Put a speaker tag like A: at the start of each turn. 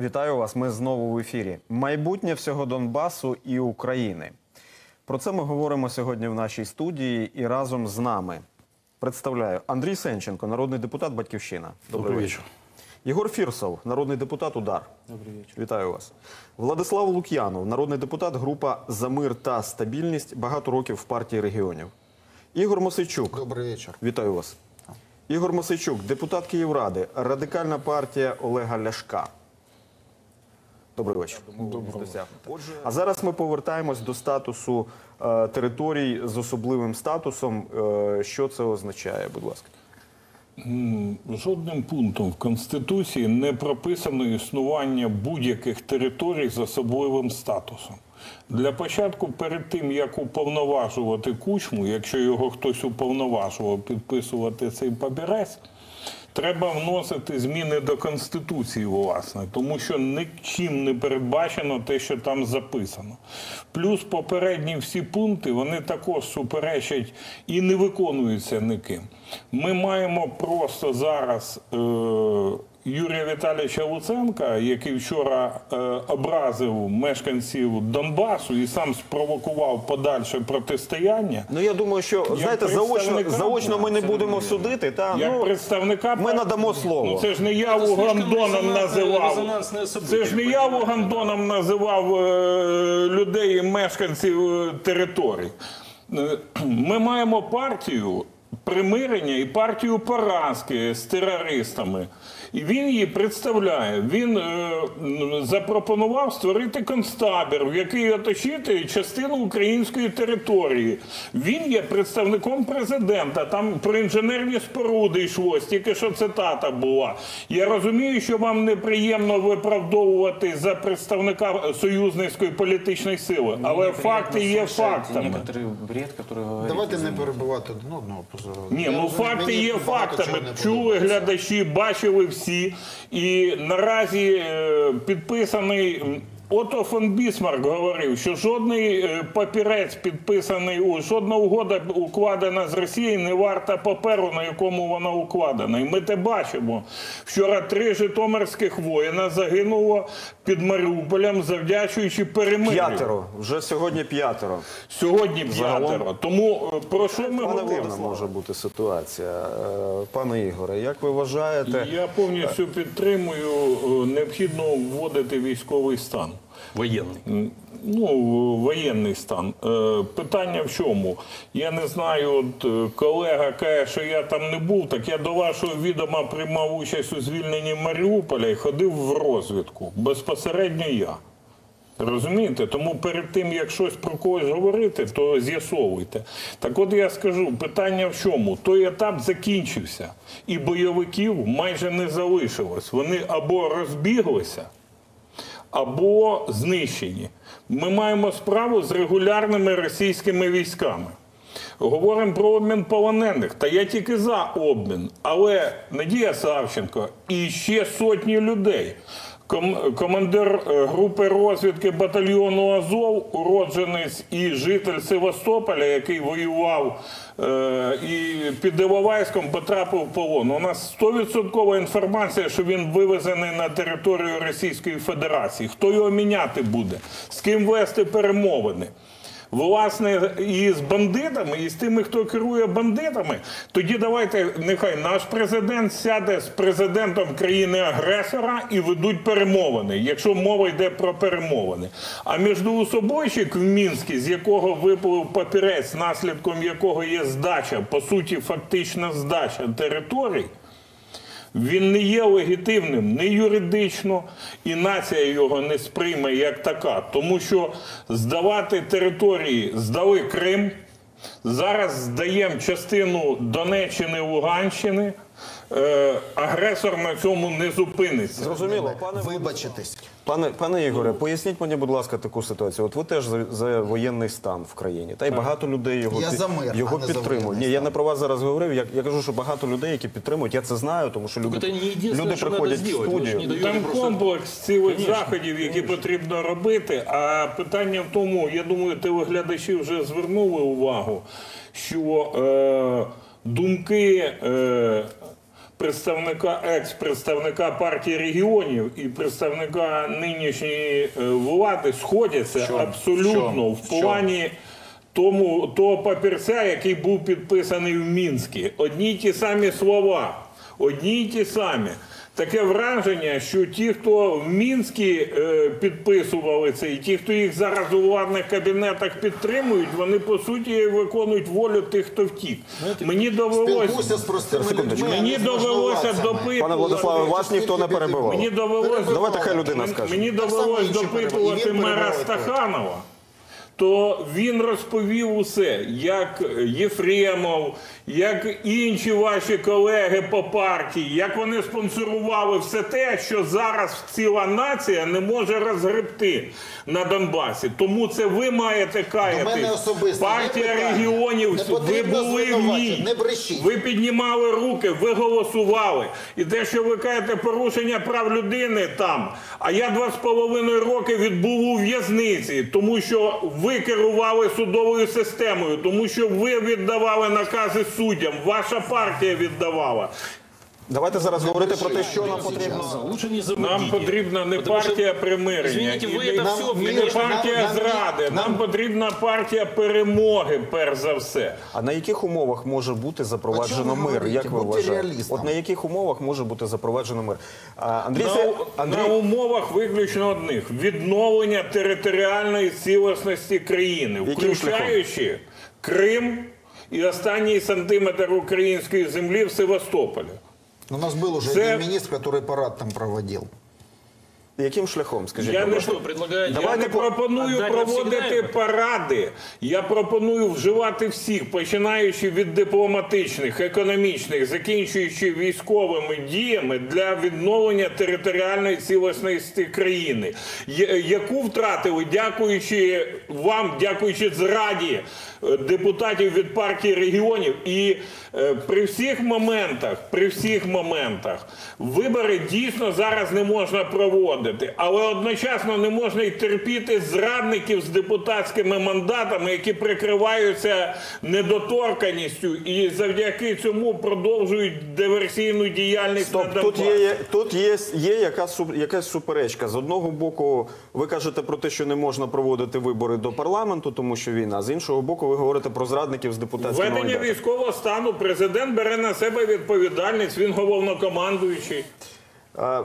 A: Вітаю вас. Ми знову в ефірі. Майбутнє всього Донбасу і України. Про це ми говоримо сьогодні в нашій студії і разом з нами. Представляю Андрій Сенченко, народний депутат Батьківщина.
B: Добрий вечір.
A: Єгор Фірсов, народний депутат Удар.
B: Добрий вечір.
A: Вітаю вас. Владислав Лук'янов, народний депутат, група За мир та стабільність, багато років в партії регіонів. Ігор Мосичук.
C: Добрий вечір.
A: Вітаю вас. Ігор Мосичук, депутат Київради, радикальна партія Олега Ляшка. Добрий вечір. Доброго. А зараз ми повертаємось до статусу е, територій з особливим статусом. Е, що це означає, будь ласка?
B: Жодним пунктом в Конституції не прописано існування будь-яких територій з особливим статусом. Для початку, перед тим як уповноважувати кучму, якщо його хтось уповноважував підписувати цей папірець, треба вносити зміни до Конституції, власне, тому що нічим не передбачено те, що там записано. Плюс попередні всі пункти вони також суперечать і не виконуються ніким. Ми маємо просто зараз. Е- Юрія Віталійовича Луценка, який вчора е, образив мешканців Донбасу і сам спровокував подальше протистояння.
A: Ну я думаю, що знаєте, заочно, заочно ми не будемо судити. Та
B: Як
A: ну,
B: представника
A: ми надамо слово.
B: Ну це ж не я Угандоном називав. Це ж не я Угандоном називав е, людей, мешканців е, територій. Е, Ми маємо партію примирення і партію поразки з терористами. І він її представляє. Він е, запропонував створити концтабір, в який оточити частину української території. Він є представником президента. Там про інженерні споруди йшлось, тільки що цитата була. Я розумію, що вам неприємно виправдовувати за представника союзницької політичної сили, але факти є фактами.
D: Бред.
C: Давайте не перебувати один одного.
B: Ні,
C: Я
B: ну факти
C: мені
B: є фактами. Чули глядачі, бачили всі. І наразі е, підписаний. Ото фон Бісмарк говорив, що жодний е, папірець підписаний, у жодна угода укладена з Росією не варта паперу, на якому вона укладена. І ми те бачимо. Вчора три житомирських воїна загинуло під Маріуполем, завдячуючи перемир'ю.
A: П'ятеро. Вже сьогодні п'ятеро.
B: Сьогодні п'ятеро. Тому е, про що ми
A: Пане
B: говоримо?
A: може бути ситуація. Е, Пане Ігоре, як ви вважаєте?
B: Я повністю підтримую. Необхідно вводити військовий стан.
D: Военный.
B: М, Ну, воєнний стан. Е, Питання в чому? Я не знаю, от е, колега каже, що я там не був, так я до вашого відома приймав участь у звільненні Маріуполя і ходив в розвідку. Безпосередньо я. Розумієте? Тому перед тим, як щось про когось говорити, то з'ясовуйте. Так от я скажу, питання в чому? Той етап закінчився, і бойовиків майже не залишилось. Вони або розбіглися, або знищені. Ми маємо справу з регулярними російськими військами. Говоримо про обмін полонених. Та я тільки за обмін. Але Надія Савченко і ще сотні людей. Ком- Командир е, групи розвідки батальйону Азов, уродженець і житель Севастополя, який воював е, і під Іловайськом потрапив в полон. У нас 100% інформація, що він вивезений на територію Російської Федерації. Хто його міняти буде? З ким вести перемовини? Власне, і з бандитами, і з тими, хто керує бандитами, тоді давайте нехай наш президент сяде з президентом країни-агресора і ведуть перемовини, якщо мова йде про перемовини. А міждоусобойчик в Мінську, з якого виплив папірець, наслідком якого є здача, по суті, фактична здача територій. Він не є легітимним не юридично, і нація його не сприйме як така. Тому що здавати території здали Крим, зараз здаємо частину Донеччини, Луганщини. Е, агресор на цьому не зупиниться.
A: Зрозуміло, пане
C: Вибачитись.
A: Пане пане Ігоре, поясніть мені, будь ласка, таку ситуацію. От ви теж за, за воєнний стан в країні, та й багато людей його
C: Я
A: під-
C: за мир,
A: його
C: а не
A: підтримують.
C: воєнний
A: Ні, я не про вас зараз говорив. Я, я кажу, що багато людей, які підтримують. Я це знаю, тому що люди,
D: не
A: люди приходять в студію.
D: не
B: Там
D: просто-
B: комплекс цілих заходів, які потрібно робити. А питання в тому, я думаю, телеглядачі вже звернули увагу, що е, думки е, представника, екс-представника партії регіонів і представника нинішньої е, влади сходяться абсолютно в плані тому того папірця, який був підписаний в мінські, Одні й ті самі слова, одні й ті самі. Таке враження, що ті, хто в Мінську е, підписували це, і ті, хто їх зараз у владних кабінетах підтримують, вони по суті виконують волю тих, хто втік. Мені довелося
C: з простими людьми.
B: мені довелося допитувати.
A: Пане Владиславе, вас ніхто не перебивав.
B: Мені довелося
A: Давайте хай людина скаже.
B: Мені довелось допитувати мера. Стаханова. То він розповів усе, як Єфремов, як інші ваші колеги по партії, як вони спонсорували все те, що зараз ціла нація не може розгребти на Донбасі. Тому це ви маєте
C: є
B: Партія регіонів, ви були в ній. Ви піднімали руки, ви голосували. І те, що ви кажете, порушення прав людини там. А я два з половиною роки відбув у в'язниці, тому що ви керували судовою системою, тому що ви віддавали накази суддям, ваша партія віддавала.
A: Давайте зараз говорити про те, що нам потрібно.
B: Нам потрібна не партія примирення,
D: извините,
B: не,
C: Нам-
D: все,
B: і
C: не
B: не партія
C: нам-
B: зради. Нам потрібна партія перемоги, перш за все.
A: А на яких умовах може бути запроваджено
C: чому ви
A: мир?
C: говорите?
A: Як ви
C: Будьте
A: вважаєте?
C: реалістом.
A: От на яких умовах може бути запроваджено мир? А, Андрій,
B: На,
A: Се- Андрій...
B: на умовах виключно одних відновлення територіальної цілісності країни,
A: Яким
B: включаючи Крим і останній сантиметр української землі в Севастополі.
C: У нас был уже
B: Це-
C: один министр, который парад там проводил.
A: Яким шляхом, скажіть?
B: Я не? Я не пропоную проводити паради. Я пропоную вживати всіх, починаючи від дипломатичних, економічних, закінчуючи військовими діями для відновлення територіальної цілісності країни, яку втратили, дякуючи вам, дякуючи зраді е, депутатів від партії регіонів. І е, при всіх моментах, при всіх моментах, вибори дійсно зараз не можна проводити, але одночасно не можна й терпіти зрадників з депутатськими мандатами, які прикриваються недоторканістю і завдяки цьому продовжують диверсійну діяльність
A: Стоп,
B: на
A: тут є, тут є, є яка, якась суперечка. З одного боку, ви кажете про те, що не можна проводити вибори до парламенту, тому що війна. З іншого боку, ви говорите про зрадників з депутатськими
B: Введення
A: мандатами.
B: військового стану президент бере на себе відповідальність. Він головнокомандуючий.
A: А,